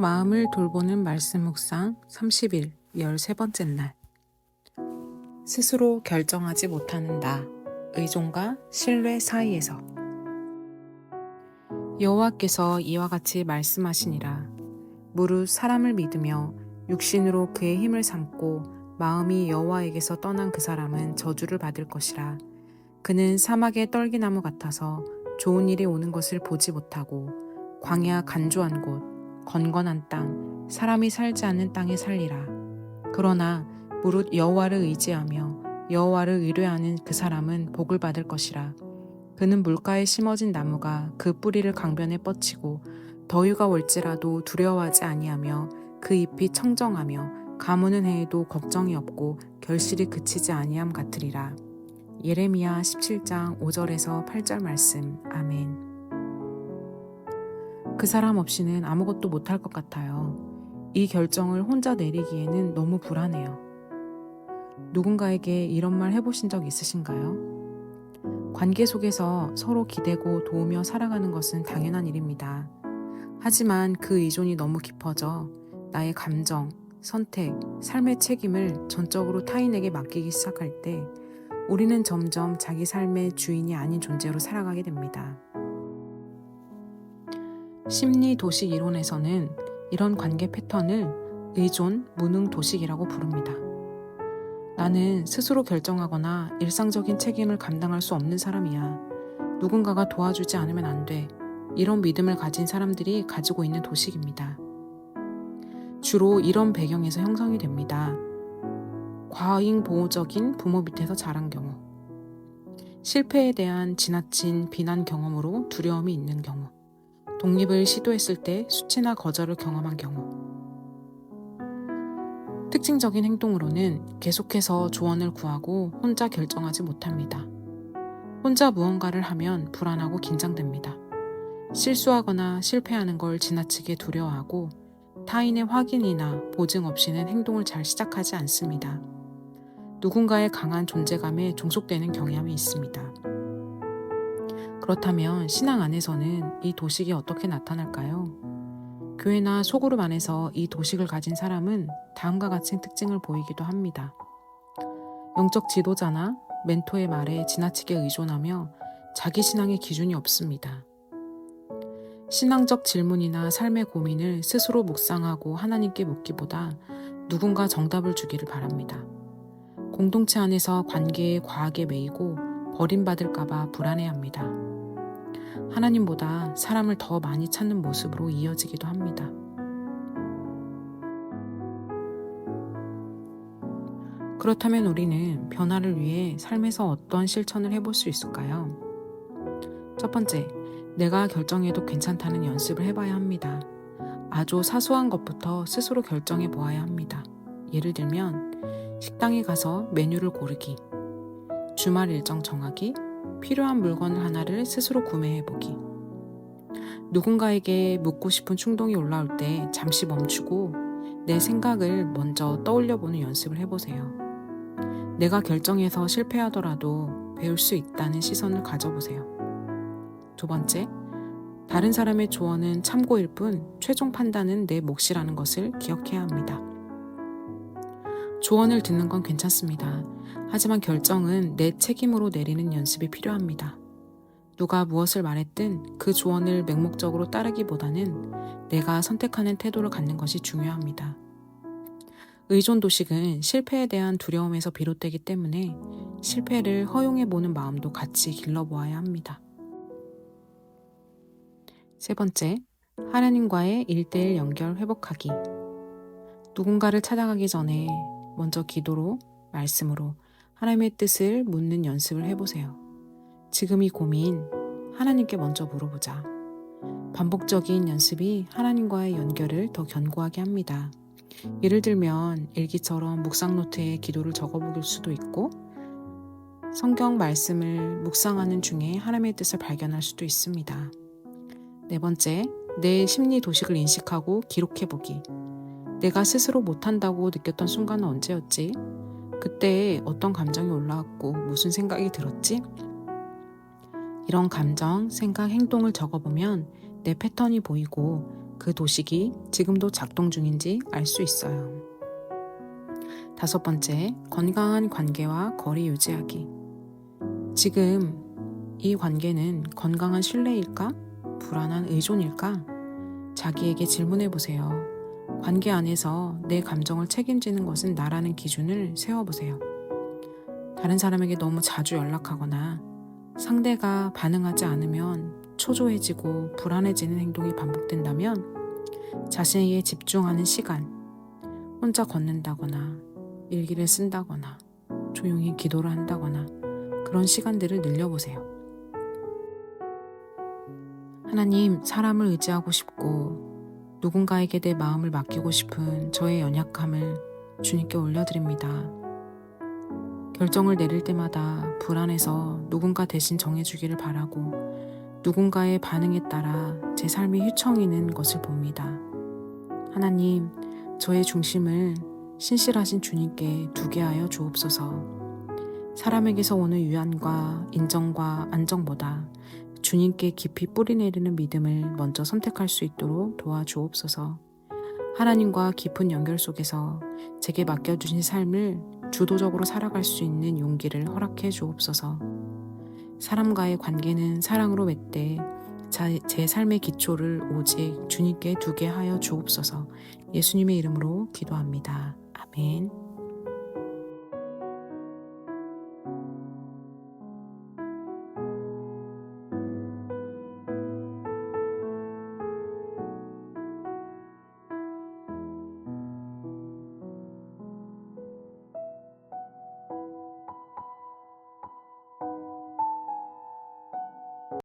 마음을 돌보는 말씀 묵상 30일 13번째 날. 스스로 결정하지 못하는 나 의존과 신뢰 사이에서. 여호와께서 이와 같이 말씀하시니라. 무릇 사람을 믿으며 육신으로 그의 힘을 삼고 마음이 여호와에게서 떠난 그 사람은 저주를 받을 것이라. 그는 사막의 떨기나무 같아서 좋은 일이 오는 것을 보지 못하고 광야 간조한 곳 건건한 땅, 사람이 살지 않는 땅에 살리라. 그러나 무릇 여호와를 의지하며 여호와를 의뢰하는 그 사람은 복을 받을 것이라. 그는 물가에 심어진 나무가 그 뿌리를 강변에 뻗치고 더위가 올지라도 두려워하지 아니하며 그 잎이 청정하며 가무는 해에도 걱정이 없고 결실이 그치지 아니함 같으리라. 예레미야 17장 5절에서 8절 말씀. 아멘. 그 사람 없이는 아무것도 못할 것 같아요. 이 결정을 혼자 내리기에는 너무 불안해요. 누군가에게 이런 말 해보신 적 있으신가요? 관계 속에서 서로 기대고 도우며 살아가는 것은 당연한 일입니다. 하지만 그 의존이 너무 깊어져 나의 감정, 선택, 삶의 책임을 전적으로 타인에게 맡기기 시작할 때 우리는 점점 자기 삶의 주인이 아닌 존재로 살아가게 됩니다. 심리 도식 이론에서는 이런 관계 패턴을 의존 무능 도식이라고 부릅니다. 나는 스스로 결정하거나 일상적인 책임을 감당할 수 없는 사람이야. 누군가가 도와주지 않으면 안 돼. 이런 믿음을 가진 사람들이 가지고 있는 도식입니다. 주로 이런 배경에서 형성이 됩니다. 과잉 보호적인 부모 밑에서 자란 경우, 실패에 대한 지나친 비난 경험으로 두려움이 있는 경우, 독립을 시도했을 때 수치나 거절을 경험한 경우. 특징적인 행동으로는 계속해서 조언을 구하고 혼자 결정하지 못합니다. 혼자 무언가를 하면 불안하고 긴장됩니다. 실수하거나 실패하는 걸 지나치게 두려워하고 타인의 확인이나 보증 없이는 행동을 잘 시작하지 않습니다. 누군가의 강한 존재감에 종속되는 경향이 있습니다. 그렇다면 신앙 안에서는 이 도식이 어떻게 나타날까요? 교회나 소그룹 안에서 이 도식을 가진 사람은 다음과 같은 특징을 보이기도 합니다. 영적 지도자나 멘토의 말에 지나치게 의존하며 자기 신앙의 기준이 없습니다. 신앙적 질문이나 삶의 고민을 스스로 묵상하고 하나님께 묻기보다 누군가 정답을 주기를 바랍니다. 공동체 안에서 관계에 과하게 매이고 버림받을까봐 불안해합니다. 하나님보다 사람을 더 많이 찾는 모습으로 이어지기도 합니다. 그렇다면 우리는 변화를 위해 삶에서 어떤 실천을 해볼 수 있을까요? 첫 번째, 내가 결정해도 괜찮다는 연습을 해봐야 합니다. 아주 사소한 것부터 스스로 결정해 보아야 합니다. 예를 들면, 식당에 가서 메뉴를 고르기, 주말 일정 정하기, 필요한 물건 하나를 스스로 구매해보기. 누군가에게 묻고 싶은 충동이 올라올 때 잠시 멈추고 내 생각을 먼저 떠올려보는 연습을 해보세요. 내가 결정해서 실패하더라도 배울 수 있다는 시선을 가져보세요. 두 번째, 다른 사람의 조언은 참고일 뿐 최종 판단은 내 몫이라는 것을 기억해야 합니다. 조언을 듣는 건 괜찮습니다. 하지만 결정은 내 책임으로 내리는 연습이 필요합니다. 누가 무엇을 말했든 그 조언을 맹목적으로 따르기보다는 내가 선택하는 태도를 갖는 것이 중요합니다. 의존 도식은 실패에 대한 두려움에서 비롯되기 때문에 실패를 허용해 보는 마음도 같이 길러보아야 합니다. 세 번째, 하나님과의 일대일 연결 회복하기. 누군가를 찾아가기 전에 먼저 기도로, 말씀으로 하나님의 뜻을 묻는 연습을 해보세요. 지금 이 고민 하나님께 먼저 물어보자. 반복적인 연습이 하나님과의 연결을 더 견고하게 합니다. 예를 들면 일기처럼 묵상 노트에 기도를 적어보길 수도 있고 성경 말씀을 묵상하는 중에 하나님의 뜻을 발견할 수도 있습니다. 네 번째, 내 심리 도식을 인식하고 기록해보기. 내가 스스로 못한다고 느꼈던 순간은 언제였지? 그때 어떤 감정이 올라왔고 무슨 생각이 들었지? 이런 감정, 생각, 행동을 적어보면 내 패턴이 보이고 그 도식이 지금도 작동 중인지 알 수 있어요. 다섯 번째, 건강한 관계와 거리 유지하기. 지금 이 관계는 건강한 신뢰일까? 불안한 의존일까? 자기에게 질문해 보세요. 관계 안에서 내 감정을 책임지는 것은 나라는 기준을 세워보세요. 다른 사람에게 너무 자주 연락하거나 상대가 반응하지 않으면 초조해지고 불안해지는 행동이 반복된다면 자신에게 집중하는 시간, 혼자 걷는다거나 일기를 쓴다거나 조용히 기도를 한다거나 그런 시간들을 늘려보세요. 하나님, 사람을 의지하고 싶고 누군가에게 내 마음을 맡기고 싶은 저의 연약함을 주님께 올려드립니다. 결정을 내릴 때마다 불안해서 누군가 대신 정해주기를 바라고 누군가의 반응에 따라 제 삶이 휘청이는 것을 봅니다. 하나님, 저의 중심을 신실하신 주님께 두게 하여 주옵소서. 사람에게서 오는 위안과 인정과 안정보다 주님께 깊이 뿌리내리는 믿음을 먼저 선택할 수 있도록 도와주옵소서. 하나님과 깊은 연결 속에서 제게 맡겨주신 삶을 주도적으로 살아갈 수 있는 용기를 허락해 주옵소서. 사람과의 관계는 사랑으로 맺되 자- 제 삶의 기초를 오직 주님께 두게 하여 주옵소서. 예수님의 이름으로 기도합니다. 아멘.